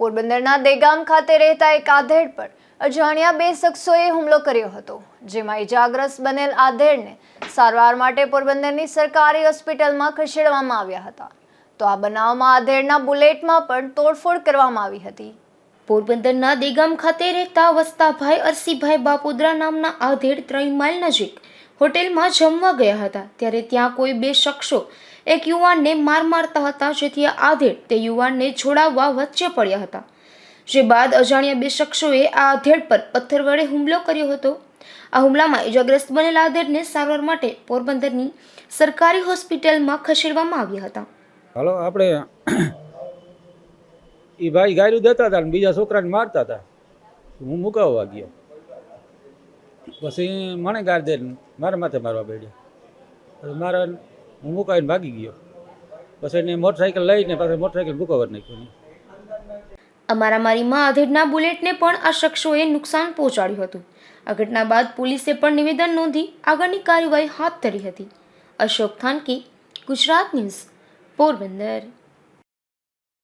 પોરબંદરના દેગામ ખાતે રહેતા એક આધેડ પર અજાણ્યા બે શખ્સોએ હુમલો કર્યો હતો, જેમાં ઇજાગ્રસ્ત બનેલ આધેડને સારવાર માટે પોરબંદરની સરકારી હોસ્પિટલમાં ખસેડવામાં આવ્યા હતા. તો આ બનાવમાં આધેડના બુલેટમાં પણ તોડફોડ કરવામાં આવી હતી. પોરબંદરના દેગામ ખાતે રહેતા વસ્તાભાઈ અરસીભાઈ બાપુદ્રા નામના આધેડ ત્રણ માઇલ નજીક હોટેલમાં જમવા ગયા હતા, ત્યારે ત્યાં કોઈ બે શખ્સો એક યુવાનને માર મારતા હતા, જેથી આધેડ તે યુવાનને છોડાવવા વચ્ચે પડ્યા હતા. જે બાદ અજાણ્યા બે શખ્સોએ આ આધેડ પર પથ્થર વડે હુમલો કર્યો હતો. આ હુમલામાં ઇજાગ્રસ્ત બનેલા આધેડને સારવાર માટે પોરબંદરની સરકારી હોસ્પિટલમાં ખસેડવામાં આવ્યા હતા. હાલો, આપણે એ ભાઈ ગાયરું દેતા હતા ને બીજા છોકરાને મારતા હતા. હું મુકાવવા ગયો. પછી મને ગાર દે મારા માથે મારવા બેડ્યા. મારા હું મુકાવીને ભાગી ગયો. પછી એને મોટરસાઇકલ લઈને પાછળ મોટરસાઇકલ મુકાવવા નાખ્યું અમારામારીમાં મારામારીમાં આધેડના બુલેટને પણ આ શખ્સોએ નુકસાન પહોંચાડ્યું હતું. આ ઘટના બાદ પોલીસે પણ નિવેદન નોંધી આગળની કાર્યવાહી હાથ ધરી હતી. અશોક થાનકી, ગુજરાત ન્યૂઝ, પોરબંદર.